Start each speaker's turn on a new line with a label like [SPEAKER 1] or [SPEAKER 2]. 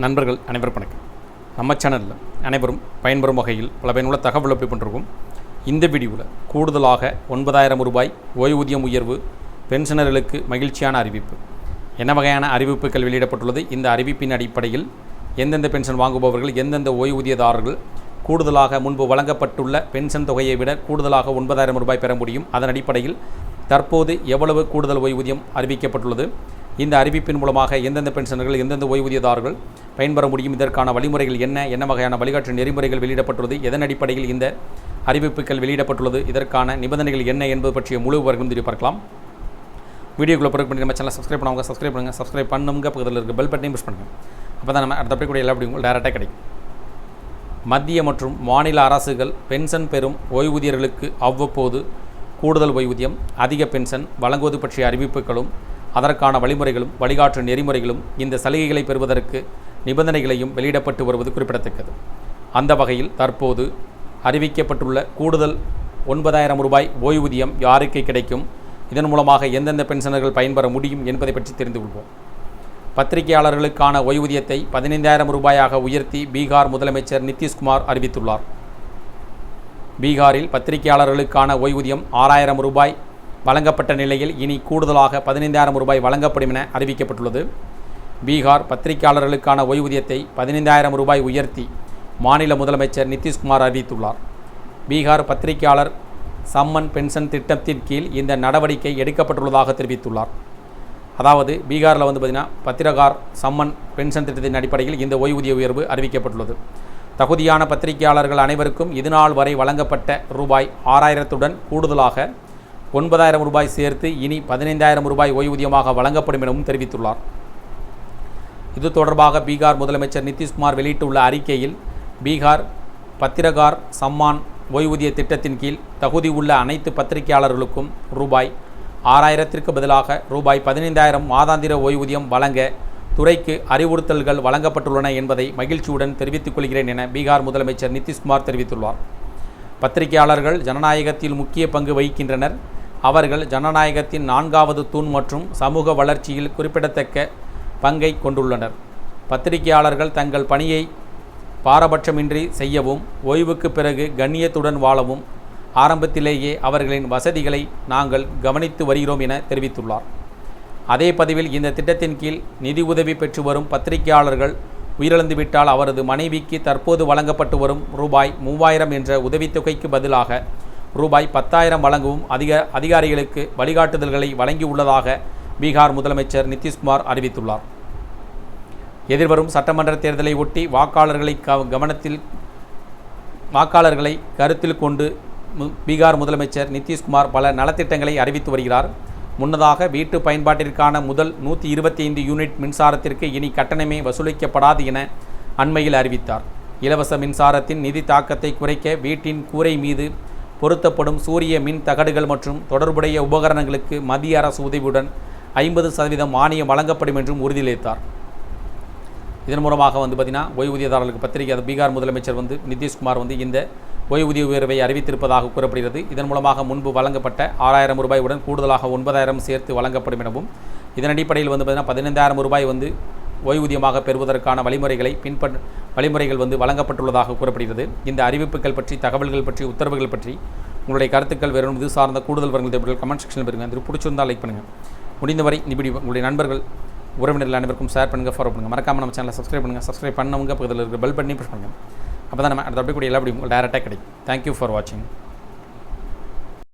[SPEAKER 1] நண்பர்கள் அனைவரும் வணக்கம். நம்ம சேனலில் அனைவரும் பயன்பெறும் வகையில் பல பயனுள்ள தகவல் அப்படி பண்ணுறோம் இந்த வீடியோவில் கூடுதலாக ஒன்பதாயிரம் ரூபாய் ஓய்வூதியம் உயர்வு பென்ஷனர்களுக்கு மகிழ்ச்சியான அறிவிப்பு. என்ன வகையான அறிவிப்புகள் வெளியிடப்பட்டுள்ளது? இந்த அறிவிப்பின் அடிப்படையில் எந்தெந்த பென்ஷன் வாங்குபவர்கள் எந்தெந்த ஓய்வூதியதாரர்கள் கூடுதலாக முன்பு வழங்கப்பட்டுள்ள பென்ஷன் தொகையை விட கூடுதலாக ஒன்பதாயிரம் ரூபாய் பெற முடியும்? அதன் அடிப்படையில் தற்போது எவ்வளவு கூடுதல் ஓய்வூதியம் அறிவிக்கப்பட்டுள்ளது? இந்த அறிவிப்பின் மூலமாக எந்தெந்த பென்ஷனர்கள் எந்தெந்த ஓய்வூதியதாரர்கள் பயன்பெற முடியும் இதற்கான வழிமுறைகள் என்ன என்ன வகையான வழிகாட்டு நெறிமுறைகள் வெளியிடப்பட்டுள்ளது எதன் அடிப்படையில் இந்த அறிவிப்புகள் வெளியிடப்பட்டுள்ளது இதற்கான நிபந்தனைகள் என்ன என்பது பற்றிய முழு விவரம் தெரிய பார்க்கலாம். வீடியோக்குள்ளே பிறகு பண்ணி நம்ம சேனல் சப்ஸ்கிரைப் பண்ணுவாங்க சப்ஸ்கிரைப் பண்ணுங்கள் சப்ஸ்கிரைப் பண்ணுங்க பக்கத்தில் இருக்க பெல் பட்டனையும் புஷ் பண்ணுங்கள் அப்போ தான் நம்ம அடுத்த கூட எல்லா வீடியோ டேரெக்டாக கிடைக்கும். மத்திய மற்றும் மாநில அரசுகள் பென்ஷன் பெறும் ஓய்வூதியர்களுக்கு அவ்வப்போது கூடுதல் ஓய்வூதியம் அதிக பென்ஷன் வழங்குவது பற்றிய அறிவிப்புகளும் அதற்கான வழிமுறைகளும் வழிகாட்டு நெறிமுறைகளும் இந்த சலுகைகளை பெறுவதற்கு நிபந்தனைகளையும் வெளியிடப்பட்டு வருவது குறிப்பிடத்தக்கது. அந்த வகையில் தற்போது அறிவிக்கப்பட்டுள்ள கூடுதல் ஒன்பதாயிரம் ரூபாய் ஓய்வூதியம் யாருக்கு கிடைக்கும்? இதன் மூலமாக எந்தெந்த பென்ஷனர்கள் பயன்பெற முடியும் என்பதை பற்றி தெரிந்து கொள்வோம். பத்திரிகையாளர்களுக்கான ஓய்வூதியத்தை பதினைந்தாயிரம் ரூபாயாக உயர்த்தி பீகார் முதலமைச்சர் நிதிஷ்குமார் அறிவித்துள்ளார். பீகாரில் பத்திரிகையாளர்களுக்கான ஓய்வூதியம் ஆறாயிரம் ரூபாய் வழங்கப்பட்ட நிலையில் இனி கூடுதலாக பதினைந்தாயிரம் ரூபாய் வழங்கப்படும் என அறிவிக்கப்பட்டுள்ளது. பீகார் பத்திரிகையாளர்களுக்கான ஓய்வூதியத்தை பதினைந்தாயிரம் ரூபாய் உயர்த்தி மாநில முதலமைச்சர் நிதிஷ்குமார் அறிவித்துள்ளார். பீகார் பத்திரிகையாளர் சம்மன் பென்ஷன் திட்டத்தின் கீழ் இந்த நடவடிக்கை எடுக்கப்பட்டுள்ளதாக தெரிவித்துள்ளார். அதாவது பீகாரில் வந்து பார்த்திங்கன்னா பத்திரகார் சம்மன் பென்ஷன் திட்டத்தின் அடிப்படையில் இந்த ஓய்வூதிய உயர்வு அறிவிக்கப்பட்டுள்ளது. தகுதியான பத்திரிகையாளர்கள் அனைவருக்கும் இதுநாள் வரை வழங்கப்பட்ட ரூபாய் ஆறாயிரத்துடன் கூடுதலாக ஒன்பதாயிரம் ரூபாய் சேர்த்து இனி பதினைந்தாயிரம் ரூபாய் ஓய்வூதியமாக வழங்கப்படும் எனவும் தெரிவித்துள்ளார். இது தொடர்பாக பீகார் முதலமைச்சர் நிதிஷ்குமார் வெளியிட்டுள்ள அறிக்கையில் பீகார் பத்திரகார் சம்மான் ஓய்வூதிய திட்டத்தின் கீழ் தகுதி உள்ள அனைத்து பத்திரிகையாளர்களுக்கும் ரூபாய் ஆறாயிரத்திற்கு பதிலாக ரூபாய் பதினைந்தாயிரம் மாதாந்திர ஓய்வூதியம் வழங்க துறைக்கு அறிவுறுத்தல்கள் வழங்கப்பட்டுள்ளன என்பதை மகிழ்ச்சியுடன் தெரிவித்துக் கொள்கிறேன் என பீகார் முதலமைச்சர் நிதிஷ்குமார் தெரிவித்துள்ளார். பத்திரிகையாளர்கள் ஜனநாயகத்தில் முக்கிய பங்கு வகிக்கின்றனர். அவர்கள் ஜனநாயகத்தின் நான்காவது தூண் மற்றும் சமூக வளர்ச்சியில் குறிப்பிடத்தக்க பங்கை கொண்டுள்ளனர். பத்திரிகையாளர்கள் தங்கள் பணியை பாரபட்சமின்றி செய்யவும் ஓய்வுக்கு பிறகு கண்ணியத்துடன் வாழவும் ஆரம்பத்திலேயே அவர்களின் வசதிகளை நாங்கள் கவனித்து வருகிறோம் என தெரிவித்துள்ளார். அதே பதிவில் இந்த திட்டத்தின் கீழ் நிதி உதவி பெற்று வரும் பத்திரிகையாளர்கள் உயிரிழந்துவிட்டால் அவரது மனைவிக்கு தற்போது வழங்கப்பட்டு வரும் ரூபாய் மூவாயிரம் என்ற உதவித்தொகைக்கு பதிலாக ரூபாய் பத்தாயிரம் வழங்கவும் அதிக அதிகாரிகளுக்கு வழிகாட்டுதல்களை வழங்கியுள்ளதாக பீகார் முதலமைச்சர் நிதிஷ்குமார் அறிவித்துள்ளார். எதிர்வரும் சட்டமன்ற தேர்தலை ஒட்டி வாக்காளர்களை கவனத்தில் வாக்காளர்களை கருத்தில் கொண்டு பீகார் முதலமைச்சர் நிதிஷ்குமார் பல நலத்திட்டங்களை அறிவித்து வருகிறார். முன்னதாக வீட்டு பயன்பாட்டிற்கான முதல் நூற்றி இருபத்தி ஐந்து யூனிட் மின்சாரத்திற்கு இனி கட்டணமே வசூலிக்கப்படாது என அண்மையில் அறிவித்தார். இலவச மின்சாரத்தின் நிதி தாக்கத்தை குறைக்க வீட்டின் கூரை மீது பொருத்தப்படும் சூரிய மின் தகடுகள் மற்றும் தொடர்புடைய உபகரணங்களுக்கு மத்திய அரசு உதவியுடன் ஐம்பது சதவீதம் மானியம் வழங்கப்படும் என்றும் உறுதியளித்தார். இதன் மூலமாக வந்து பார்த்திங்கன்னா ஓய்வூதியதாரர்களுக்கு பத்திரிகை அது பீகார் முதலமைச்சர் வந்து நிதிஷ்குமார் வந்து இந்த ஓய்வூதிய உயர்வை அறிவித்திருப்பதாக கூறப்படுகிறது. இதன் மூலமாக முன்பு வழங்கப்பட்ட ஆறாயிரம் ரூபாயுடன் கூடுதலாக ஒன்பதாயிரம் சேர்த்து வழங்கப்படும் எனவும் இதன் அடிப்படையில் வந்து பார்த்திங்கன்னா பதினைந்தாயிரம் ரூபாய் வந்து ஓய்வூதியமாக பெறுவதற்கான வழிமுறைகளை பின்பற்ற வழிமுறைகள் வந்து வழங்கப்பட்டுள்ளதாக கூறப்படுகிறது. இந்த அறிவிப்புகள் பற்றி தகவல்கள் பற்றி உத்தரவுகள் பற்றி உங்களுடைய கருத்துக்கள் வெறும் இது சார்ந்த கூடுதல் வரங்கள் தேவைகள் கமெண்ட் செக்ஷனில் பெறுங்க. இது பிடிச்சிருந்தால் லைக் பண்ணுங்கள் முடிந்தவரை இப்படி உங்களுடைய நண்பர்கள் உறவினர்கள் அனைவருக்கும் ஷேர் பண்ணுங்கள் ஃபாலோ பண்ணுங்கள் மறக்காமல் நம்ம சேனலை சப்ஸ்கிரைப் பண்ணுங்கள் சப்ஸ்கிரைப் பண்ணவங்க பக்கத்தில் இருக்கிற பெல் பண்ணி ப்ரெஸ் பண்ணுங்கள் அப்போ தான் நம்ம அடுத்த அப்படி கூட எல்லா வீடியோ டேரெக்டாக கிடைக்கும். தேங்க்யூ ஃபார் வாட்சிங்